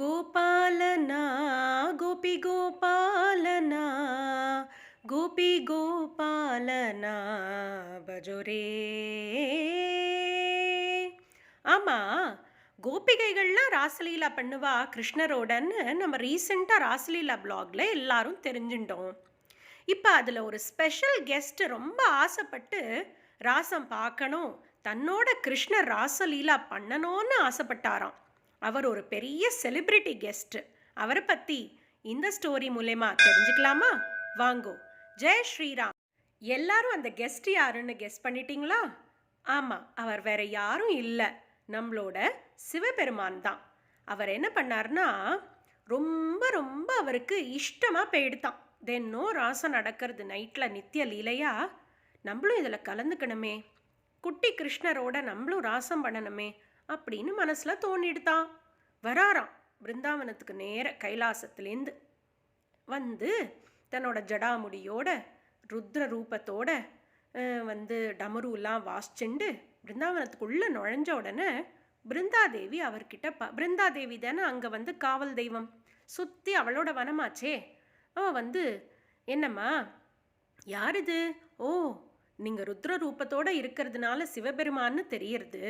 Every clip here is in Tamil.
கோபாலனா கோபி கோபாலனா கோபி கோபாலனா பஜோரே ஆமாம் கோபிகைகள்லாம் ராசலீலா பண்ணுவா கிருஷ்ணரோடன்னு நம்ம ரீசெண்டாக ராசலீலா பிளாகில் எல்லாரும் தெரிஞ்சுட்டோம். இப்போ அதில் ஒரு ஸ்பெஷல் கெஸ்ட்டு ரொம்ப ஆசைப்பட்டு ராசம் பார்க்கணும் தன்னோட கிருஷ்ணர் ராசலீலா பண்ணணும்னு ஆசைப்பட்டாராம். அவர் ஒரு பெரிய செலிப்ரிட்டி கெஸ்ட் அவரை பற்றி இந்த ஸ்டோரி மூலயமா தெரிஞ்சுக்கலாமா? வாங்கோ. ஜெய் ஸ்ரீராம். எல்லாரும் அந்த கெஸ்ட் யாருன்னு கெஸ் பண்ணிட்டீங்களா? ஆமாம் அவர் வேற யாரும் இல்லை. நம்மளோட சிவபெருமான் தான். அவர் என்ன பண்ணார்னா ரொம்ப ரொம்ப அவருக்கு இஷ்டமாக போயிடுதான். தென்னோ ராசம் நடக்கிறது நைட்டில் நித்திய லீலையா நம்மளும் இதில் கலந்துக்கணுமே. குட்டி கிருஷ்ணரோட நம்மளும் ராசம் பண்ணணுமே அப்படின்னு மனசில் தோணிடுதான். வராராம். பிருந்தாவனத்துக்கு நேர கைலாசத்துலேருந்து வந்து தன்னோட ஜடாமுடியோட ருத்ர ரூபத்தோட வந்து டமருலாம் வாசிச்சுண்டு பிருந்தாவனத்துக்குள்ளே நுழைஞ்ச உடனே பிருந்தாதேவி அவர்கிட்ட ப பிருந்தாதேவி தானே அங்கே வந்து காவல் தெய்வம் சுற்றி அவளோட வனமாச்சே. அவ வந்து என்னம்மா யார் இது? ஓ நீங்கள் ருத்ர ரூபத்தோடு இருக்கிறதுனால சிவபெருமான்னு தெரியறது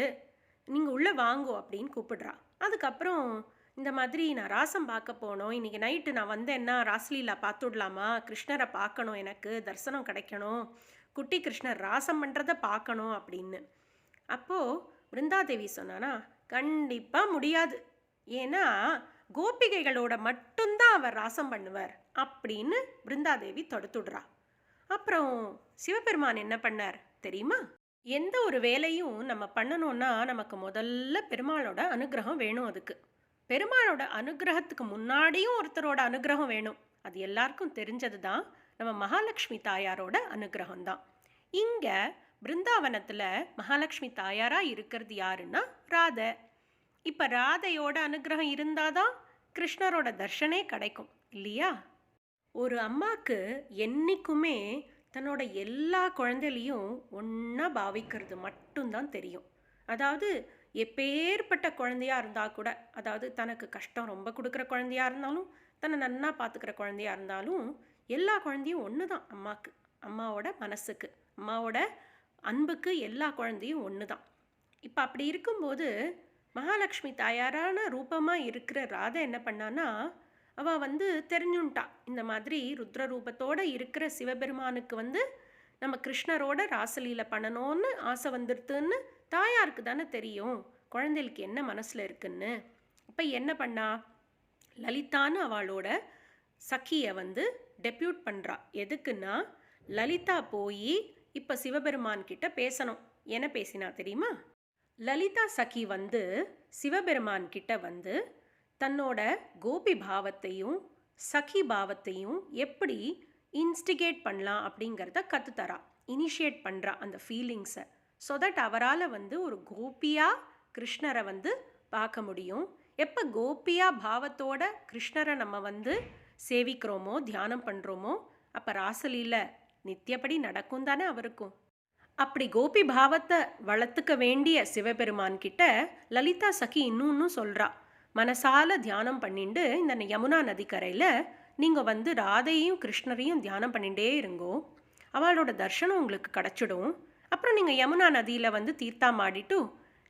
நீங்கள் உள்ளே வாங்கோ அப்படின்னு கூப்பிடுறா. அதுக்கப்புறம் இந்த மாதிரி நான் ராசம் பார்க்க போனோம். இன்றைக்கி நைட்டு நான் வந்தேன்னா ராஸ்லீலா பார்த்துடலாமா? கிருஷ்ணரை பார்க்கணும் எனக்கு தரிசனம் கிடைக்கணும். குட்டி கிருஷ்ணர் ராசம் பண்ணுறத பார்க்கணும் அப்படின்னு. அப்போது பிருந்தாதேவி சொன்னானா கண்டிப்பாக முடியாது. ஏன்னா கோபிகைகளோட மட்டும்தான் அவர் ராசம் பண்ணுவார் அப்படின்னு பிருந்தாதேவி தொடுத்துடுறா. அப்புறம் சிவபெருமான் என்ன பண்ணார் தெரியுமா? எந்த ஒரு வேலையும் நம்ம பண்ணணும்னா நமக்கு முதல்ல பெருமாளோட அனுகிரகம் வேணும் அதுக்கு. பெருமாளோட அனுகிரகத்துக்கு முன்னாடியும் ஒருத்தரோட அனுகிரகம் வேணும். அது எல்லாருக்கும் தெரிஞ்சது தான் நம்ம மகாலட்சுமி தாயாரோட அனுகிரகம் தான். இங்கே பிருந்தாவனத்தில் மகாலட்சுமி தாயாராக இருக்கிறது யாருன்னா ராதை. இப்போ ராதையோட அனுகிரகம் இருந்தாதான் கிருஷ்ணரோட தர்ஷனே கிடைக்கும் இல்லையா? ஒரு அம்மாவுக்கு என்றைக்குமே தன்னோட எல்லா குழந்தைலையும் ஒன்றா பாவிக்கிறது மட்டும்தான் தெரியும். அதாவது எப்பேற்பட்ட குழந்தையாக இருந்தால் கூட அதாவது தனக்கு கஷ்டம் ரொம்ப கொடுக்குற குழந்தையாக இருந்தாலும் தன்னை நன்னா பார்த்துக்கிற குழந்தையாக இருந்தாலும் எல்லா குழந்தையும் ஒன்று தான் அம்மாவுக்கு அம்மாவோட மனசுக்கு. அம்மாவோட அன்புக்கு எல்லா குழந்தையும் ஒன்று தான் இப்போ அப்படி இருக்கும்போது மகாலட்சுமி தாயாரான ரூபமாக இருக்கிற ராதை என்ன பண்ணான்னா அவள் வந்து தெரிஞ்சுன்ட்டா. இந்த மாதிரி ருத்ர ரூபத்தோடு இருக்கிற சிவபெருமானுக்கு வந்து நம்ம கிருஷ்ணரோட ராசலீல பண்ணணும்னு ஆசை வந்துடுதுன்னு தாயாருக்கு தானே தெரியும். குழந்தைகளுக்கு என்ன மனசில் இருக்குன்னு. அப்போ என்ன பண்ணா? லலிதான்னு அவளோட சகியை வந்து டெப்யூட் பண்ணுறா எதுக்குன்னா லலிதா போய் இப்போ சிவபெருமான் கிட்ட பேசணும். என்ன பேசினா தெரியுமா? லலிதா சகி வந்து சிவபெருமான் கிட்ட வந்து தன்னோட கோபி பாவத்தையும் சகி பாவத்தையும் எப்படி இன்ஸ்டிகேட் பண்ணலாம் அப்படிங்கிறத கற்றுத்தரா இனிஷியேட் பண்ணுறா அந்த ஃபீலிங்ஸை ஸோ தட் அவரால் வந்து ஒரு கோபியாக கிருஷ்ணரை வந்து பார்க்க முடியும். எப்போ கோபியா பாவத்தோட கிருஷ்ணரை நம்ம வந்து சேவிக்கிறோமோ தியானம் பண்ணுறோமோ அப்போ ராசலீல நித்தியப்படி நடக்கும் தானே அவருக்கும். அப்படி கோபி பாவத்தை வளர்த்துக்க வேண்டிய சிவபெருமான் கிட்ட லலிதா சகி இன்னும் சொல்கிறா மனசால தியானம் பண்ணிட்டு இந்த யமுனா நதிக்கரையில் நீங்கள் வந்து ராதையும் கிருஷ்ணரையும் தியானம் பண்ணிகிட்டே இருங்கோ. அவளோட தர்ஷனம் உங்களுக்கு கிடச்சிடும். அப்புறம் நீங்கள் யமுனா நதியில் வந்து தீர்த்தம் ஆடிட்டு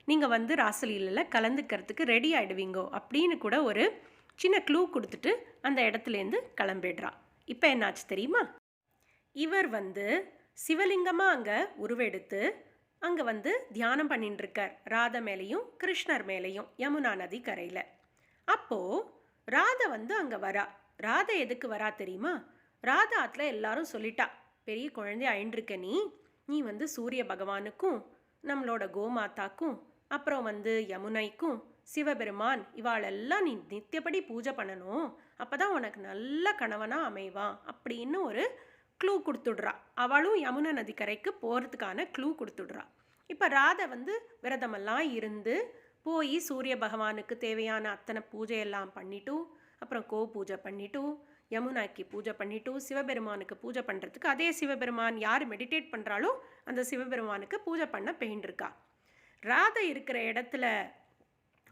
நீங்கள் வந்து ராசலீலில் கலந்துக்கிறதுக்கு ரெடி ஆகிடுவீங்கோ அப்படின்னு கூட ஒரு சின்ன க்ளூ கொடுத்துட்டு அந்த இடத்துலேருந்து கிளம்பிடுறா. இப்போ என்னாச்சு தெரியுமா? இவர் வந்து சிவலிங்கமாக அங்கே உருவெடுத்து அங்கே வந்து தியானம் பண்ணிட்டு இருக்கார் ராதை மேலேயும் கிருஷ்ணர் மேலேயும் யமுனா நதி கரையில் அப்போது ராதை வந்து அங்கே வரா. ராதை எதுக்கு வரா தெரியுமா? ராதா ஆற்றுல எல்லாரும் சொல்லிட்டா பெரிய குழந்தை அயின்றிருக்க நீ. நீ வந்து சூரிய பகவானுக்கும் நம்மளோட கோமாதாக்கும் அப்புறம் வந்து யமுனைக்கும் சிவபெருமான் இவாளெல்லாம் நீ நித்தியப்படி பூஜை பண்ணணும். அப்போ தான் உனக்கு நல்ல கணவனாக அமைவான் அப்படின்னு ஒரு க்ளூ கொடுத்துடுறா. அவளும் யமுனை நதிக்கரைக்கு போகிறதுக்கான க்ளூ கொடுத்துடுறா. இப்போ ராதை வந்து விரதமெல்லாம் இருந்து போய் சூரிய பகவானுக்கு தேவையான அத்தனை பூஜையெல்லாம் பண்ணிட்டு அப்புறம் கோ பூஜை பண்ணிட்டு யமுனாக்கு பூஜை பண்ணிட்டு சிவபெருமானுக்கு பூஜை பண்ணுறதுக்கு அதே சிவபெருமான் யார் மெடிடேட் பண்ணுறாலோ அந்த சிவபெருமானுக்கு பூஜை பண்ண பெயின்றிருக்கா ராதை இருக்கிற இடத்துல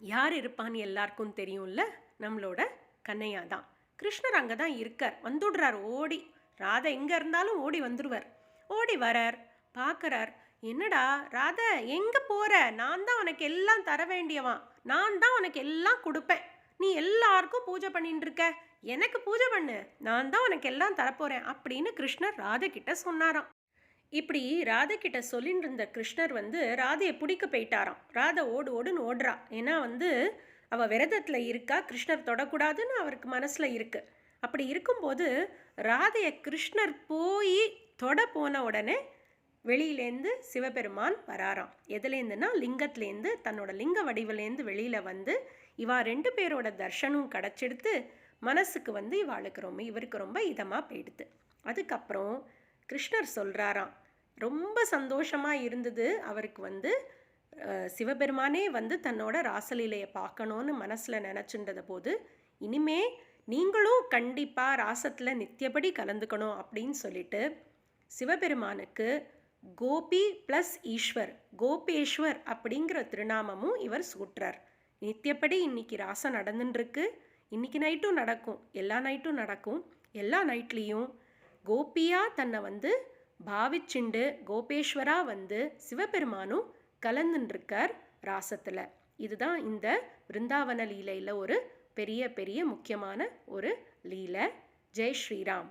யார் இருப்பான்னு எல்லாருக்கும் தெரியும்ல? நம்மளோட கண்ணையா தான். கிருஷ்ணர் அங்கே தான் இருக்கார். வந்துடுறார் ஓடி. ராதை எங்கே இருந்தாலும் ஓடி வந்துடுவார் ஓடி வரார் பார்க்குறார். என்னடா ராதா எங்கே போற? நான் தான் உனக்கு எல்லாம் தர வேண்டியவான். நான் தான் உனக்கு எல்லாம் கொடுப்பேன். நீ எல்லாருக்கும் பூஜை பண்ணிட்டு இருக்க. எனக்கு பூஜை பண்ணு. நான் தான் உனக்கு எல்லாம் தரப்போறேன் அப்படின்னு கிருஷ்ணர் ராதை கிட்ட சொன்னாராம். இப்படி ராதை கிட்ட சொல்லிட்டு இருந்த கிருஷ்ணர் வந்து ராதையை பிடிக்க போயிட்டாராம். ராதை ஓடு ஓடுன்னு ஓடுறா. ஏன்னா வந்து அவள் விரதத்தில் இருக்கா கிருஷ்ணர் தொடக்கூடாதுன்னு அவருக்கு மனசில் இருக்கு. அப்படி இருக்கும்போது ராதையை கிருஷ்ணர் போய் தொட போன உடனே வெளியிலேருந்து சிவபெருமான் வராராம். எதுலேருந்துன்னா லிங்கத்துலேருந்து தன்னோட லிங்க வடிவிலேருந்து வெளியில் வந்து இவா ரெண்டு பேரோட தர்ஷனும் கிடச்செடுத்து மனசுக்கு வந்து இவாளுக்கு ரொம்ப இவருக்கு ரொம்ப இதமாக போயிடுது அதுக்கப்புறம் கிருஷ்ணர் சொல்கிறாராம் ரொம்ப சந்தோஷமாக இருந்தது அவருக்கு வந்து சிவபெருமானே வந்து தன்னோட ராசலீலையை பார்க்கணுன்னு மனசில் நினச்சின்றத போது இனிமே நீங்களும் கண்டிப்பாக ராசத்தில் நித்தியபடி கலந்துக்கணும் அப்படின்னு சொல்லிட்டு சிவபெருமானுக்கு கோபி ப்ளஸ் ஈஸ்வர் கோபேஸ்வர் அப்படிங்கிற திருநாமமும் இவர் சூட்டுறார் நித்தியப்படி இன்னைக்கு ராசம் நடந்துட்டுருக்கு இன்னைக்கு நைட்டும் நடக்கும். எல்லா நைட்டும் நடக்கும். எல்லா நைட்லேயும் கோபியாக தன்னை வந்து பாவிச்சுண்டு கோபேஸ்வரா வந்து சிவபெருமானும் கலந்துருக்கார் ராசத்தில். இதுதான் இந்த விருந்தாவன லீலையில் ஒரு பெரிய பெரிய முக்கியமான ஒரு லீலை. ஜெய் ஸ்ரீராம்.